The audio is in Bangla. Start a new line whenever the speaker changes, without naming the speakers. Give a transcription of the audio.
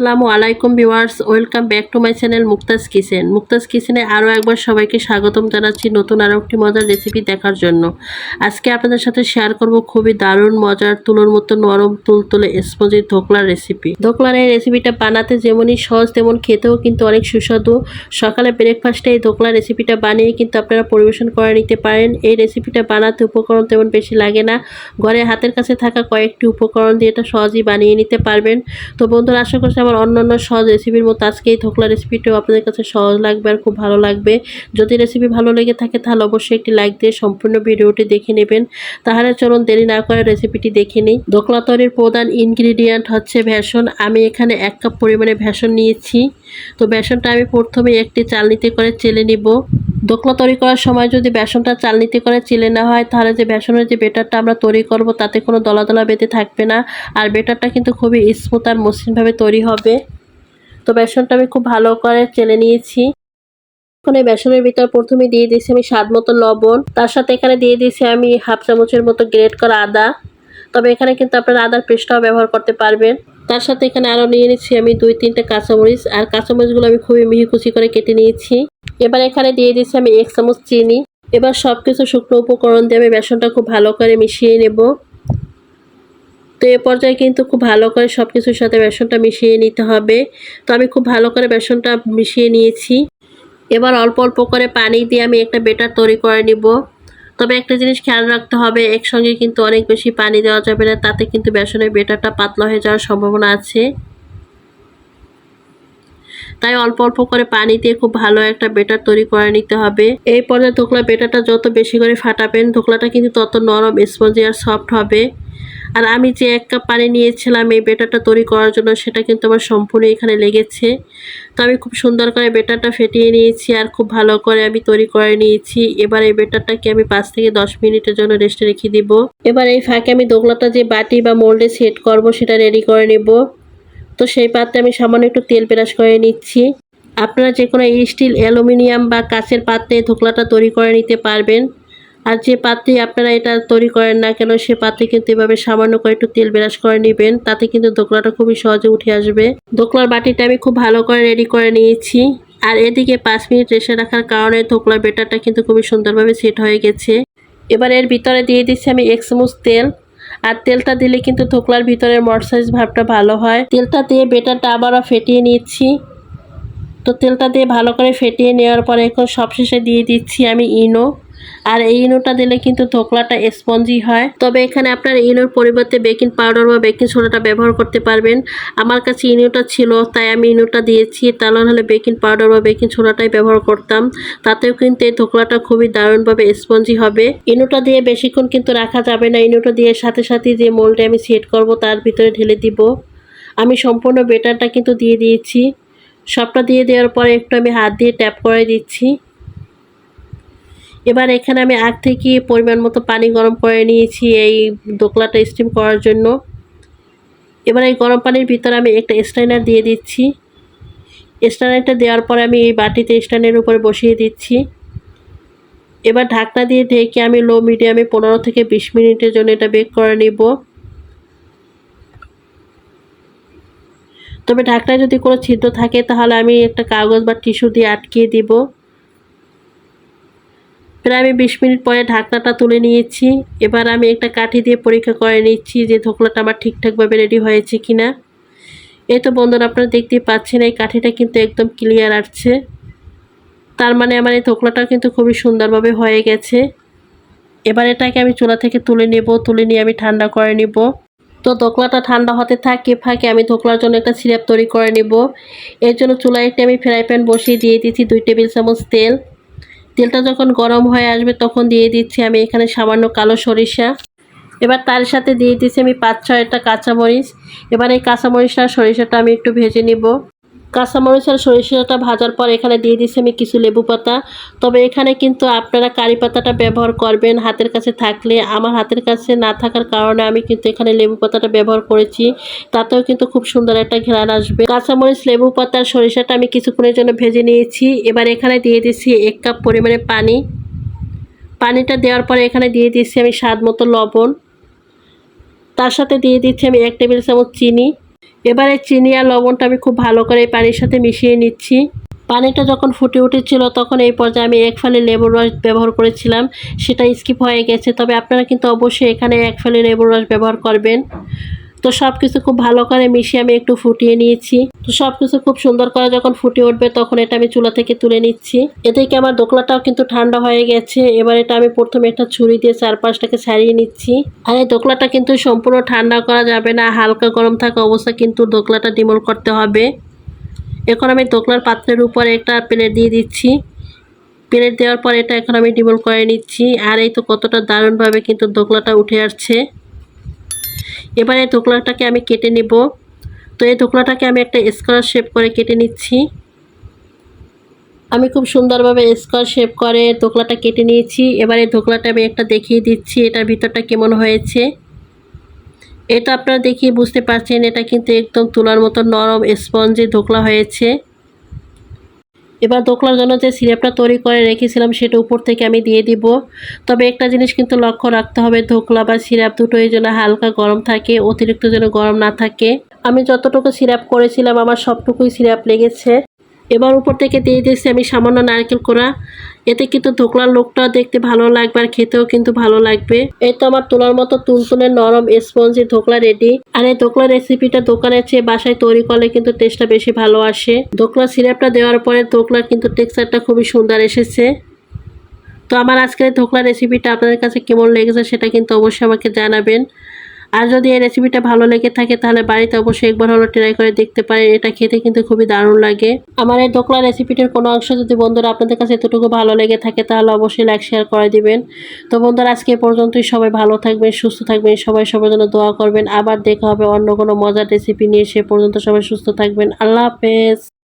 আসসালামু আলাইকুম viewers, welcome back to my channel Mukta's kitchen. Mukta's কিচেনে আরও একবার সবাইকে স্বাগতম জানাচ্ছি নতুন আরও একটি মজার রেসিপি দেখার জন্য। আজকে আপনাদের সাথে শেয়ার করব খুবই দারুণ মজার তুলোর মতো নরম তুলতুলে স্পঞ্জি ধোকলার রেসিপি ধোকলার এই রেসিপিটা বানাতে যেমনই সহজ, তেমন খেতেও কিন্তু অনেক সুস্বাদু। সকালে ব্রেকফাস্টে এই ধোকলা রেসিপিটা বানিয়ে কিন্তু আপনারা পরিবেশন করে নিতে পারেন। এই রেসিপিটা বানাতে উপকরণ তেমন বেশি লাগে না। ঘরে হাতের কাছে থাকা কয়েকটি উপকরণ দিয়ে এটা সহজেই বানিয়ে নিতে পারবেন। তো বন্ধুরা, আশা করছি আমার অন্য অন্য সহজ রেসিপির মতো আজকে এই ধোকলা রেসিপিটাও আপনাদের কাছে সহজ লাগবে আর খুব ভালো লাগবে। যদি রেসিপি ভালো লেগে থাকে তাহলে অবশ্যই একটি লাইক দিয়ে সম্পূর্ণ ভিডিওটি দেখে নেবেন। তাহলে চলুন দেরি না করে রেসিপিটি দেখে নিই। ধোকলা তৈরির প্রধান ইনগ্রিডিয়েন্ট হচ্ছে ভেষণ। আমি এখানে এক কাপ পরিমাণে ভেষণ নিয়েছি। তো বেসনটা আমি প্রথমে একটি চালনিতে করে চেলে নিব। দোকলা তৈরি করার সময় যদি বেসনটা চালনিতে করে চিলে না হয়, তাহলে যে বেসনের যে বেটারটা আমরা তৈরি করব, তাতে কোনো দলা দলা বেঁধে থাকবে না। আর বেটারটা কিন্তু খুবই স্মুথ আর মসৃণভাবে তৈরি হবে। তো বেসনটা আমি খুব ভালো করে চেলে নিয়েছি। এখন এই বেসনের ভিতর প্রথমে দিয়ে দিয়েছি আমি স্বাদ মতো লবণ। তার সাথে এখানে দিয়ে দিয়েছি আমি হাফ চামচের মতো গ্রেট করা আদা। তবে এখানে কিন্তু আপনারা আদার পেস্টটাও ব্যবহার করতে পারবেন। তার সাথে এখানে আরও নিয়ে নিচ্ছি আমি দুই তিনটে কাঁচামরিচ। আর কাঁচামরিচগুলো আমি খুবই মিহি করে কেটে নিয়েছি। এবার এখানে দিয়ে দিচ্ছি আমি এক চামচ চিনি। এবার সব কিছু শুকনো উপকরণ দিয়ে আমি বেসনটা খুব ভালো করে মিশিয়ে নেব। তো এ পর্যায়ে কিন্তু খুব ভালো করে সব কিছুর সাথে বেসনটা মিশিয়ে নিতে হবে। তো আমি খুব ভালো করে বেসনটা মিশিয়ে নিয়েছি। এবার অল্প অল্প করে পানি দিয়ে আমি একটা বেটার তৈরি করে নিব। তবে একটা জিনিস খেয়াল রাখতে হবে, একসঙ্গে কিন্তু অনেক বেশি পানি দেওয়া যাবে না, তাতে কিন্তু বেসনের বেটারটা পাতলা হয়ে যাওয়ার সম্ভাবনা আছে। তাই অল্প অল্প করে পানি দিয়ে খুব ভালো একটা বেটার তৈরি করে নিতে হবে। এই পর্যায়ে ধোকলা বেটারটা যত বেশি করে ফাটাবেন, ধোকলাটা কিন্তু তত নরম স্পঞ্জি আর সফট হবে। আর আমি যে এক কাপ পানি নিয়েছিলাম এই বেটারটা তৈরি করার জন্য, সেটা কিন্তু আমার সম্পূর্ণ এখানে লেগেছে। তো আমি খুব সুন্দর করে বেটারটা ফেটিয়ে নিয়েছি আর খুব ভালো করে আমি তৈরি করে নিয়েছি। এবার এই বেটারটাকে আমি পাঁচ থেকে দশ মিনিটের জন্য রেস্টে রেখে দিব। এবার এই ফাঁকে আমি দোকলাটা যে বাটি বা মোল্ডে সেট করব, সেটা রেডি করে নেব। তো সেই পাত্রে আমি সামান্য একটু তেল ব্রাশ করে নিচ্ছি। আপনারা যে কোনো স্টিল অ্যালুমিনিয়াম বা কাঁচের পাত্রে ধোকলাটা তৈরি করে নিতে পারবেন। আর যে পাত্রে আপনারা এটা তৈরি করেন না কেন, সে পাত্রে কিন্তু এভাবে সামান্য করে একটু তেল ব্রাশ করে নেবেন। তাতে কিন্তু দোকলাটা খুবই সহজে উঠে আসবে। দোকলার বাটিটা আমি খুব ভালো করে রেডি করে নিয়েছি। আর এদিকে পাঁচ মিনিট রেসে রাখার কারণে ধোকলার বেটারটা কিন্তু খুবই সুন্দরভাবে সেট হয়ে গেছে। এবার এর ভিতরে দিয়ে দিচ্ছি আমি এক চামচ তেল। আর তেলটা দিলে কিন্তু ধোকলার ভিতরে মরসাইজ ভাবটা ভালো হয়। তেলটা দিয়ে বেটারটা আবারও ফেটিয়ে নিচ্ছি। তো তেলটা দিয়ে ভালো করে ফেটিয়ে নেওয়ার পরে এখন সবশেষে দিয়ে দিচ্ছি আমি ইনো। আর এই ইনোটা দিলে কিন্তু ধোকলাটা স্পঞ্জি হয়। তবে এখানে আপনার ইনোর পরিবর্তে বেকিং পাউডার বা বেকিং সোডাটা ব্যবহার করতে পারবেন। আমার কাছে ইনোটা ছিল, তাই আমি ইনোটা দিয়েছি। তাহলে হলে বেকিং পাউডার বা বেকিং সোডাটাই ব্যবহার করতাম। তাতেও কিন্তু এই ধোকলাটা খুবই দারুণভাবে স্পঞ্জি হবে। ইনোটা দিয়ে বেশিক্ষণ কিন্তু রাখা যাবে না। ইনোটা দিয়ে সাথে সাথে যে মোল্ডে আমি সেট করব, তার ভিতরে ঢেলে দিব। আমি সম্পূর্ণ বেটারটা কিন্তু দিয়ে দিয়েছি। সবটা দিয়ে দেওয়ার পরে একটু আমি হাত দিয়ে ট্যাপ করে দিচ্ছি। এবার এখানে আমি আগ থেকে পরিমাণ মতো পানি গরম করে নিয়েছি এই দোকলাটা স্টিম করার জন্য। এবার এই গরম পানির ভিতরে আমি একটা স্টাইনার দিয়ে দিচ্ছি। স্টাইনারটা দেওয়ার পরে আমি এই বাটিতে স্ট্যান্ডের উপরে বসিয়ে দিচ্ছি। এবার ঢাকনা দিয়ে ঢেকে আমি লো মিডিয়ামে পনেরো থেকে বিশ মিনিটের জন্য এটা বেক করে নিব। তবে ঢাকনায় যদি কোনো ছিদ্র থাকে তাহলে আমি একটা কাগজ বা টিস্যু দিয়ে আটকিয়ে দিব। প্রায় আমি বিশ মিনিট পরে ঢাকনাটা তুলে নিয়েছি। এবার আমি একটা কাঠি দিয়ে পরীক্ষা করে নিচ্ছি যে ধোকলাটা আমার ঠিকঠাকভাবে রেডি হয়েছে কি না এই তো বন্ধুরা, আপনারা দেখতেই পাচ্ছেন এই কাঠিটা কিন্তু একদম ক্লিয়ার আসছে। তার মানে আমার এই ধোকলাটা কিন্তু খুবই সুন্দরভাবে হয়ে গেছে। এবার এটাকে আমি চুলা থেকে তুলে নেব, তুলে নিয়ে আমি ঠান্ডা করে নিব। তো ধোকলাটা ঠান্ডা হতে থাকে, ফাঁকে আমি ধোকলার জন্য একটা সিরাপ তৈরি করে নিব। এর জন্য চুলায় একটি আমি ফ্রাই প্যান বসিয়ে দিয়ে দিয়েছি দুই টেবিল চামচ তেল। তেলটা যখন গরম হয়ে আসবে তখন দিয়ে দিচ্ছি আমি এখানে সামান্য কালো সরিষা। এবার তার সাথে দিয়ে দিচ্ছি আমি পাঁচ ছয়টা কাঁচামরিচ। এবার এই কাঁচামরিচটা সরিষাটা আমি একটু ভেজে নিব। কাঁচামরিচ আর সরিষাটা ভাজার পর এখানে দিয়ে দিচ্ছি আমি কিছু লেবু পাতা। তবে এখানে কিন্তু আপনারা কারি পাতাটা ব্যবহার করবেন হাতের কাছে থাকলে। আমার হাতের কাছে না থাকার কারণে আমি কিন্তু এখানে লেবু পাতাটা ব্যবহার করেছি। তাতেও কিন্তু খুব সুন্দর একটা ঘ্রাণ আসবে। কাঁচামরিচ, লেবু পাতা আর সরিষাটা আমি কিছুক্ষণের জন্য ভেজে নিয়েছি। এবার এখানে দিয়ে দিচ্ছি এক কাপ পরিমাণে পানি। পানিটা দেওয়ার পরে এখানে দিয়ে দিচ্ছি আমি স্বাদ মতো লবণ। তার সাথে দিয়ে দিচ্ছি আমি এক টেবিল চামচ চিনি। এবারে চিনি আর লবণটা আমি খুব ভালো করে পানির সাথে মিশিয়ে নিচ্ছি। পানিটা যখন ফুটে উঠেছিল তখন এই পর্যায়ে আমি এক ফালে লেবুর রস ব্যবহার করেছিলাম। সেটা স্কিপ হয়ে গেছে, তবে আপনারা কিন্তু অবশ্যই এখানে এক ফালি লেবুর রস ব্যবহার করবেন। তো সব কিছু খুব ভালো করে মিশিয়ে আমি একটু ফুটিয়ে নিয়েছি। তো সব কিছু খুব সুন্দর করে যখন ফুটে উঠবে তখন এটা আমি চুলা থেকে তুলে নিচ্ছি। এদিকে আমার দোকলাটাও কিন্তু ঠান্ডা হয়ে গেছে। এবার এটা আমি প্রথমে একটা ছুরি দিয়ে চারপাশটাকে ছাড়িয়ে নিচ্ছি। আর এই দোকলাটা কিন্তু সম্পূর্ণ ঠান্ডা করা যাবে না। হালকা গরম থাকা অবস্থা কিন্তু দোকলাটা ডিমল করতে হবে। এখন আমি দোকলার পাত্রের উপরে একটা প্লেট দিয়ে দিচ্ছি। প্লেট দেওয়ার পর এটা এখন আমি ডিমল করে নিচ্ছি। আর এই তো কতটা দারুণভাবে কিন্তু দোকলাটা উঠে আসছে। এবারে ধোকলাটাকে আমি কেটে নেব। তো এই ধোকলাটাকে আমি একটা স্কোয়ার শেপ করে কেটে নিচ্ছি। আমি খুব সুন্দরভাবে স্কোয়ার শেপ করে ধোকলাটা কেটে নিয়েছি। এবারে ধোকলাটা আমি একটা দেখিয়ে দিচ্ছি, এটার ভিতরটা কেমন হয়েছে। এটা আপনারা দেখিয়ে বুঝতে পারছেন, এটা কিন্তু একদম তুলার মতো নরম স্পঞ্জে ধোকলা হয়েছে। এবার দোকলার জন্য যে সিরাপটা তৈরি করে রেখেছিলাম সেটা উপর থেকে আমি দিয়ে দিব। তবে একটা জিনিস কিন্তু লক্ষ্য রাখতে হবে, ধোকলা বা সিরাপ দুটোই যেন হালকা গরম থাকে, অতিরিক্ত যেন গরম না থাকে। আমি যতটুকু সিরাপ করেছিলাম, আমার সবটুকুই সিরাপ লেগেছে। এবার উপর থেকে দিয়ে দিয়েছি আমি সামান্য নারকেল কোড়া। এতে কিন্তু ধোকলার লোকটাও দেখতে ভালো লাগবে আর খেতেও কিন্তু ভালো লাগবে। এই তো আমার তোলার মতো তুলতুলে নরম স্পঞ্জি ধোকলা রেডি আর এই ধোকলা রেসিপিটা দোকানের চেয়ে বাসায় তৈরি করলে কিন্তু টেস্টটা বেশি ভালো আসে। ধোকলা সিরাপটা দেওয়ার পরে ধোকলার কিন্তু টেক্সচারটা খুবই সুন্দর এসেছে। তো আমার আজকের ধোকলা রেসিপিটা আপনাদের কাছে কেমন লেগেছে সেটা কিন্তু অবশ্যই আমাকে জানাবেন। আর যদি এই রেসিপিটা ভালো লেগে থাকে, তাহলে বাড়িতে অবশ্যই একবার হলো ট্রাই করে দেখতে পারেন। এটা খেতে কিন্তু খুবই দারুণ লাগে। আমার এই দোকলা রেসিপিটির কোনো অংশ যদি বন্ধুরা আপনাদের কাছে এতটুকু ভালো লেগে থাকে, তাহলে অবশ্যই লাইক শেয়ার করে দিবেন। তো বন্ধুরা, আজকে পর্যন্তই। সবাই ভালো থাকবেন, সুস্থ থাকবেন, সবাই সবার জন্য দোয়া করবেন। আবার দেখা হবে অন্য কোনো মজার রেসিপি নিয়ে। সে পর্যন্ত সবাই সুস্থ থাকবেন। আল্লাহ হাফেজ।